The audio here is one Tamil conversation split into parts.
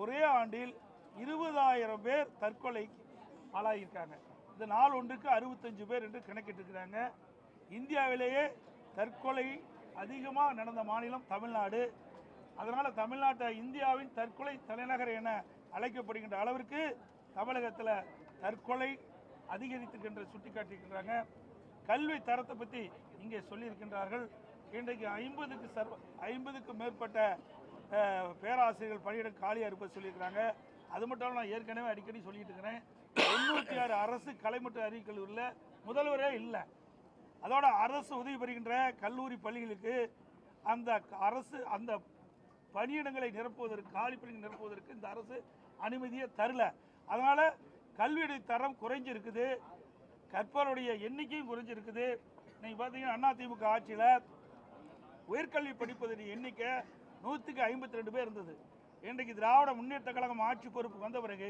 ஒரே ஆண்டில் இருபதாயிரம் பேர் தற்கொலை ஆளாகியிருக்காங்க. இந்த நாள் ஒன்றுக்கு அறுபத்தஞ்சு பேர் என்று கணக்கிட்டிருக்கிறாங்க. இந்தியாவிலேயே தற்கொலை அதிகமாக நடந்த மாநிலம் தமிழ்நாடு. அதனால் தமிழ்நாட்டை இந்தியாவின் தற்கொலை தலைநகர் என அழைக்கப்படுகின்ற அளவிற்கு தமிழகத்தில் தற்கொலை அதிகரித்திருக்கின்ற சுட்டிக்காட்டியிருக்கிறாங்க. கல்வி தரத்தை பற்றி இங்கே சொல்லியிருக்கின்றார்கள். இன்றைக்கு ஐம்பதுக்கு சர்வ ஐம்பதுக்கு மேற்பட்ட பேராசிரியர்கள் பணியிடம் காலியாக இருப்பது சொல்லியிருக்கிறாங்க. அது மட்டும் நான் ஏற்கனவே அடிக்கடி சொல்லிட்டு இருக்கிறேன். தொண்ணூற்றி ஆறு அரசு கலைமட்டு அறிவியல் கல்லூரியில் முதல்வரே இல்லை. அதோட அரசு உதவி பெறுகின்ற கல்லூரி பள்ளிகளுக்கு அந்த அரசு அந்த பணியிடங்களை நிரப்புவதற்கு காலி பணிகள் நிரப்புவதற்கு இந்த அரசு அனுமதியை தரல. அதனால் கல்வியுடைய தரம் குறைஞ்சிருக்குது. கற்பவருடைய எண்ணிக்கையும் குறைஞ்சிருக்குது. நீங்கள் பார்த்தீங்கன்னா அதிமுக ஆட்சியில் உயர்கல்வி படிப்பதன் எண்ணிக்கை நூற்றுக்கு ஐம்பத்தி ரெண்டு பேர் இருந்தது. இன்றைக்கு திராவிட முன்னேற்ற கழகம் ஆட்சி பொறுப்பு வந்த பிறகு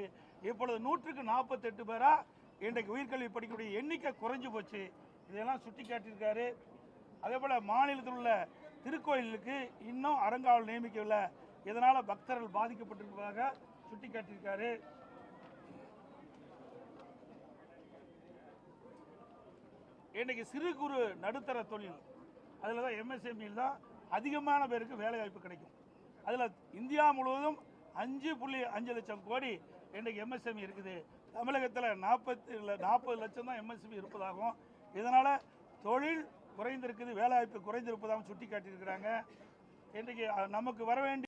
இப்பொழுது நூற்றுக்கு நாற்பத்தெட்டு பேராக இன்றைக்கு உயிர்கல்வி படிக்கக்கூடிய எண்ணிக்கை குறைஞ்சு போச்சு. இதெல்லாம் சுட்டி காட்டியிருக்காரு அதே போல் மாநிலத்தில் உள்ள திருக்கோயிலுக்கு இன்னும் அறங்காவல் நியமிக்கவில்லை. இதனால் பக்தர்கள் பாதிக்கப்பட்டிருப்பதாக சுட்டி காட்டியிருக்காரு இன்றைக்கி சிறு குறு நடுத்தர தொழில். அதில் தான் எம்எஸ்எம்இல் தான் அதிகமான பேருக்கு வேலைவாய்ப்பு கிடைக்கும். அதில் இந்தியா முழுவதும் அஞ்சு புள்ளி அஞ்சு லட்சம் கோடி இன்றைக்கு எம்எஸ்எம்இ இருக்குது. தமிழகத்தில் நாற்பத்தி இல்லை நாற்பது லட்சம் தான் எம்எஸ்எம்இ இருப்பதாகவும் இதனால் தொழில் குறைந்திருக்குது வேலைவாய்ப்பு குறைந்திருப்பதாகவும் சுட்டி காட்டியிருக்கிறாங்க இன்றைக்கு நமக்கு வர வேண்டிய